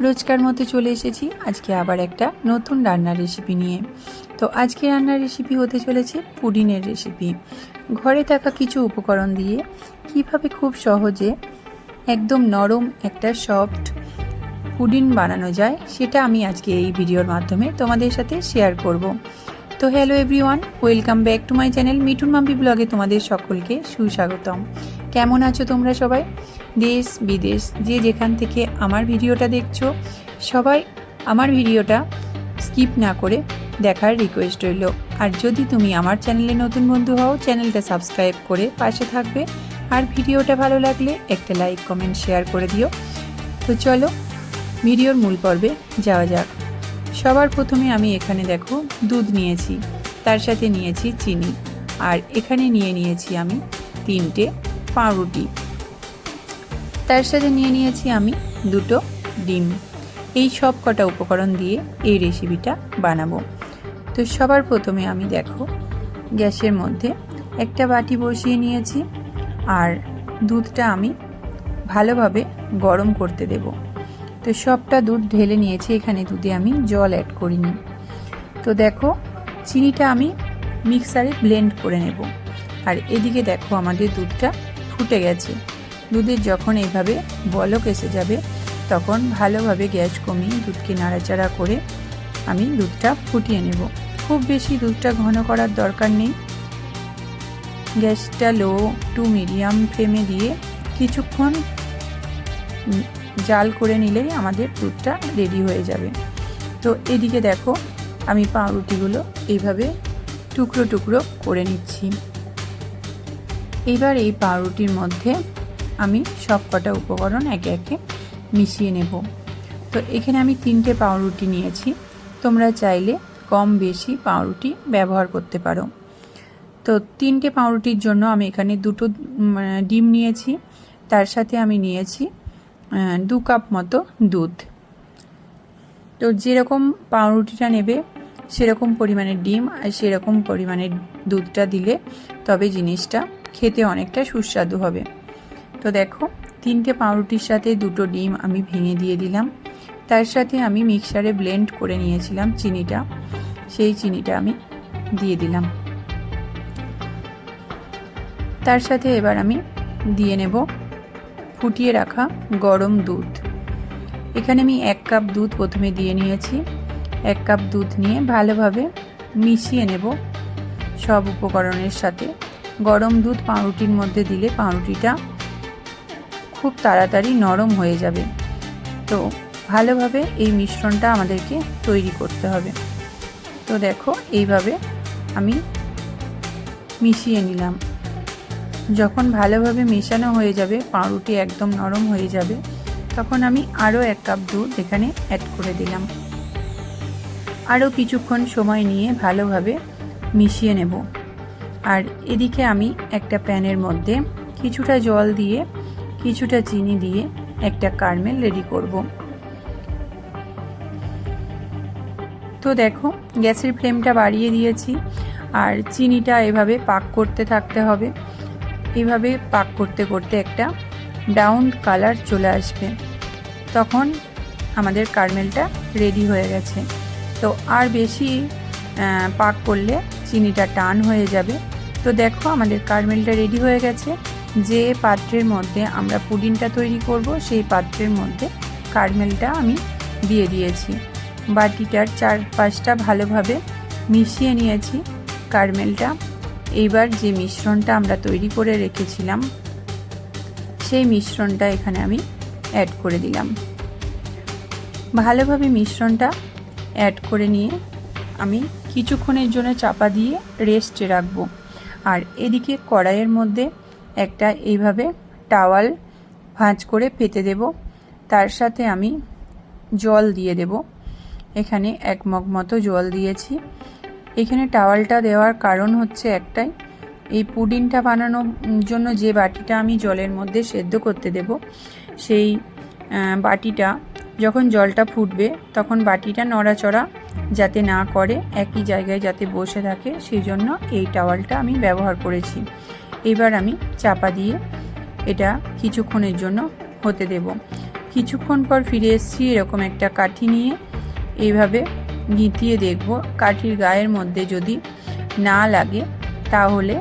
রোজকার মতো চলে এসেছি। আজকে আবার একটা নতুন রান্নার রেসিপি নিয়ে। তো আজকে রান্নার রেসিপি হতে চলেছে পুডিনের রেসিপি ঘরে থাকা কিছু উপকরণ দিয়ে কীভাবে খুব সহজে একদম নরম একটা সফট পুডিন বানানো যায়, সেটা আমি আজকে এই ভিডিওর মাধ্যমে তোমাদের সাথে শেয়ার করব। তো hello everyone welcome back to my channel Mithun Mampi ব্লগে তোমাদের সকলকে সুস্বাগতম। কেমন আছো তোমরা সবাই? দেশ, বিদেশ, যে যেখান থেকে আমার ভিডিওটা দেখছ, সবাই আমার ভিডিওটা স্কিপ না করে দেখার রিকোয়েস্ট রইল। আর যদি তুমি আমার চ্যানেলে নতুন বন্ধু হও চ্যানেলটা সাবস্ক্রাইব করে পাশে থাকবে। আর ভিডিওটা ভালো লাগলে একটা লাইক কমেন্ট শেয়ার করে দিও। তো চলো, ভিডিওর মূল পর্বে যাওয়া যাক। সবার প্রথমে আমি এখানে দেখো, দুধ নিয়েছি। তার সাথে নিয়েছি চিনি। আর এখানে নিয়ে নিয়েছি আমি তিনটে পাউরুটি তার সাথে নিয়ে নিয়েছি আমি দুটো ডিম। এই সব কটা উপকরণ দিয়ে এই রেসিপিটা বানাবো। তো সবার প্রথমে আমি দেখো, গ্যাসের মধ্যে একটা বাটি বসিয়ে নিয়েছি আর দুধটা আমি ভালোভাবে গরম করতে দেব। তো সবটা দুধ ঢেলে নিয়েছি, এখানে দুধে আমি জল অ্যাড করিনি। তো দেখো, চিনিটা আমি মিক্সারে ব্লেন্ড করে নেব। আর এদিকে দেখো, আমাদের দুধটা ফুটে গেছে। দুধের যখন এইভাবে বলক এসে যাবে, তখন ভালোভাবে গ্যাস কমিয়ে দুধকে নাড়াচাড়া করে আমি দুধটা ফুটিয়ে নেব। খুব বেশি দুধটা ঘন করার দরকার নেই। গ্যাসটা লো টু মিডিয়াম ফ্লেমে দিয়ে কিছুক্ষণ জাল করে নিলেই আমাদের দুধটা রেডি হয়ে যাবে। তো এদিকে দেখো, আমি পাউরুটিগুলো এইভাবে টুকরো টুকরো করে নিচ্ছি। এবার এই পাউরুটির মধ্যে আমি সব কটা উপকরণ একে একে মিশিয়ে নেব। তো এখানে আমি তিনটে পাউরুটি নিয়েছি। তোমরা চাইলে কম বেশি পাউরুটি ব্যবহার করতে পারো। তো তিনটে পাউরুটির জন্য আমি এখানে দুটো ডিম নিয়েছি। তার সাথে আমি নিয়েছি দু কাপ মতো দুধ। তো যেরকম পাউরুটিটা নেবে সেরকম পরিমাণের ডিম আর সেরকম পরিমাণের দুধটা দিলে তবে জিনিসটা খেতে অনেকটা সুস্বাদু হবে। তো দেখো, তিনটে পাউরুটির সাথে দুটো ডিম আমি ভেঙে দিয়ে দিলাম। তার সাথে আমি মিক্সারে ব্লেন্ড করে নিয়েছিলাম চিনিটা। সেই চিনিটা আমি দিয়ে দিলাম। তার সাথে এবার আমি দিয়ে নেব ফুটিয়ে রাখা গরম দুধ। এখানে আমি এক কাপ দুধ প্রথমে দিয়ে নিয়েছি। এক কাপ দুধ নিয়ে ভালোভাবে মিশিয়ে নেব সব উপকরণের সাথে। গরম দুধ পাউরুটির মধ্যে দিলে পাউরুটিটা খুব তাড়াতাড়ি নরম হয়ে যাবে। তো ভালোভাবে এই মিশ্রণটা আমাদেরকে তৈরি করতে হবে। তো দেখো, এইভাবে আমি মিশিয়ে নিলাম। যখন ভালোভাবে মেশানো হয়ে যাবে, পাউরুটি একদম নরম হয়ে যাবে, তখন আমি আরও এক কাপ দুধ এখানে অ্যাড করে দিলাম। আরও কিছুক্ষণ সময় নিয়ে ভালোভাবে মিশিয়ে নেব। আর এদিকে আমি একটা প্যানের মধ্যে কিছুটা জল দিয়ে, কিছুটা চিনি দিয়ে একটা কারমেল রেডি করব। তো দেখো, গ্যাসের ফ্লেমটা বাড়িয়ে দিয়েছি আর চিনিটা এভাবে পাক করতে থাকতে হবে। এভাবে পাক করতে করতে একটা ব্রাউন কালার চলে আসবে। তখন আমাদের কারমেলটা রেডি হয়ে গেছে। তো আর বেশি পাক করলে চিনিটা টান হয়ে যাবে। তো দেখো আমাদের কারমেলটা রেডি হয়ে গেছে। যে পাত্রের মধ্যে আমরা পুডিংটা তৈরি করব, সেই পাত্রের মধ্যে কারমেলটা আমি দিয়ে দিয়েছি। বাটিটার চারপাশটা ভালোভাবে মিশিয়ে নিয়েছি কারমেলটা। এইবার যে মিশ্রণটা আমরা তৈরি করে রেখেছিলাম, সেই মিশ্রণটা এখানে আমি অ্যাড করে দিলাম। ভালোভাবে মিশ্রণটা অ্যাড করে নিয়ে আমি কিছুক্ষণের জন্য চাপা দিয়ে রেস্টে রাখব। আর এদিকে কড়াইয়ের মধ্যে একটা এইভাবে টাওয়াল ভাঁজ করে পেতে দেব। তার সাথে আমি জল দিয়ে দেব। এখানে এক মগ মতো জল দিয়েছি। এখানে টাওয়ালটা দেওয়ার কারণ হচ্ছে একটাই, এই পুডিংটা বানানোর জন্য যে বাটিটা আমি জলের মধ্যে সেদ্ধ করতে দেব, সেই বাটিটা যখন জলটা ফুটবে, তখন বাটিটা নড়াচড়া যাতে না করে, একই জায়গায় যাতে বসে থাকে সেই জন্য এই টাওয়ালটা আমি ব্যবহার করেছি। এবার আমি চাপা দিয়ে এটা কিছুক্ষণের জন্য হতে দেব। কিছুক্ষণ পর ফিরে এসেছি এরকম একটা কাঠি নিয়ে। এইভাবে গিঁতিয়ে দেখব কাঠির গায়ের মধ্যে যদি না লাগে, তাহলে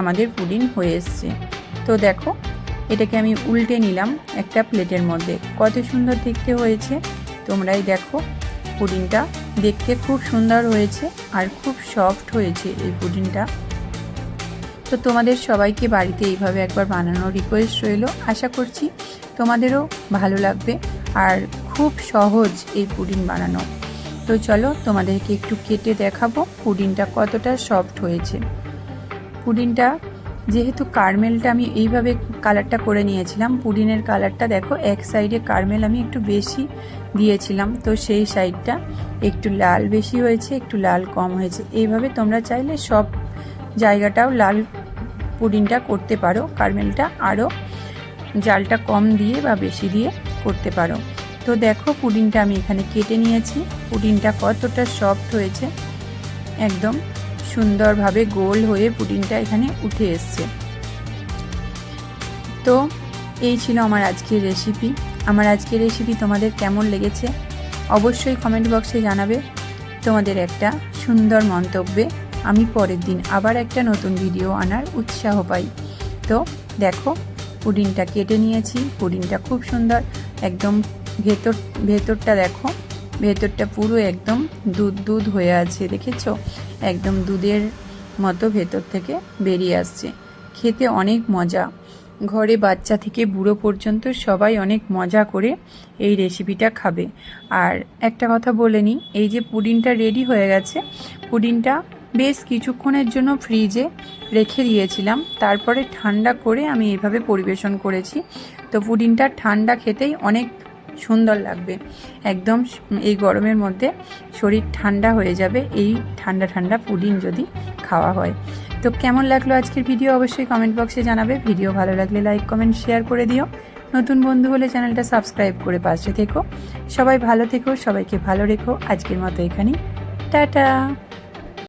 আমাদের পুডিং হয়ে এসছে। তো দেখো এটাকে আমি উল্টে নিলাম একটা প্লেটের মধ্যে। কত সুন্দর দেখতে হয়েছে। তোমরাই দেখো, পুডিংটা দেখতে খুব সুন্দর হয়েছে আর খুব সফট হয়েছে এই পুডিংটা। তো তোমাদের সবাইকে বাড়িতে এইভাবে একবার বানানোর রিকোয়েস্ট রইল। আশা করছি তোমাদেরও ভালো লাগবে আর খুব সহজ এই পুডিং বানানো। তো চলো তোমাদেরকে একটু কেটে দেখাবো পুডিংটা কতটা সফট হয়েছে। পুডিংটা যেহেতু কারমেলটা আমি এইভাবে কালারটা করে নিয়েছিলাম, পুডিনের কালারটা দেখো, এক সাইডে কারমেল আমি একটু বেশি দিয়েছিলাম, তো সেই সাইডটা একটু লাল বেশি হয়েছে, একটু লাল কম হয়েছে। এইভাবে তোমরা চাইলে সব জায়গাটাও লাল পুডিংটা করতে পারো, কারমেলটা আরও জালটা কম দিয়ে বা বেশি দিয়ে করতে পারো। তো দেখো পুডিংটা আমি এখানে কেটে নিয়েছি পুডিংটা কতটা সফট হয়েছে, একদম সুন্দরভাবে গোল হয়ে পুডিংটা এখানে উঠে এসছে। তো এই ছিল আমার আজকের রেসিপি আমার আজকের রেসিপি তোমাদের কেমন লেগেছে অবশ্যই কমেন্ট বক্সে জানাবে। তোমাদের একটা সুন্দর মন্তব্যে আমি পরের দিন আবার একটা নতুন ভিডিও আনার উৎসাহ পাই। তো দেখো, পুডিংটা কেটে নিয়েছি, পুডিংটা খুব সুন্দর, একদম ভেতর, ভেতরটা দেখো। ভেতরটা পুরো একদম দুধ দুধ হয়ে আছে, দেখেছ? একদম দুধের মতো ভেতর থেকে বেরিয়ে আসছে। খেতে অনেক মজা। ঘরে বাচ্চা থেকে বুড়ো পর্যন্ত সবাই অনেক মজা করে এই রেসিপিটা খাবে। আর একটা কথা বলে নিই, এই যে পুডিংটা রেডি হয়ে গেছে, পুডিংটা বেশ কিছুক্ষণের জন্য ফ্রিজে রেখে দিয়েছিলাম। তারপরে ঠান্ডা করে আমি এভাবে পরিবেশন করেছি। তো পুডিংটা ঠান্ডা খেতেই অনেক সুন্দর লাগবে। একদম এই গরমের মধ্যে শরীর ঠান্ডা হয়ে যাবে, এই ঠান্ডা ঠান্ডা পুডিং যদি খাওয়া হয়। তো কেমন লাগল আজকের ভিডিও অবশ্যই কমেন্ট বক্সে জানাবে। ভিডিও ভালো লাগলে লাইক কমেন্ট শেয়ার করে দিও। নতুন বন্ধু হলে চ্যানেলটা সাবস্ক্রাইব করে পাশে থেকো। সবাই ভালো থেকো, সবাইকে ভালো রেখো। আজকের মতো এখানেই। টাটা!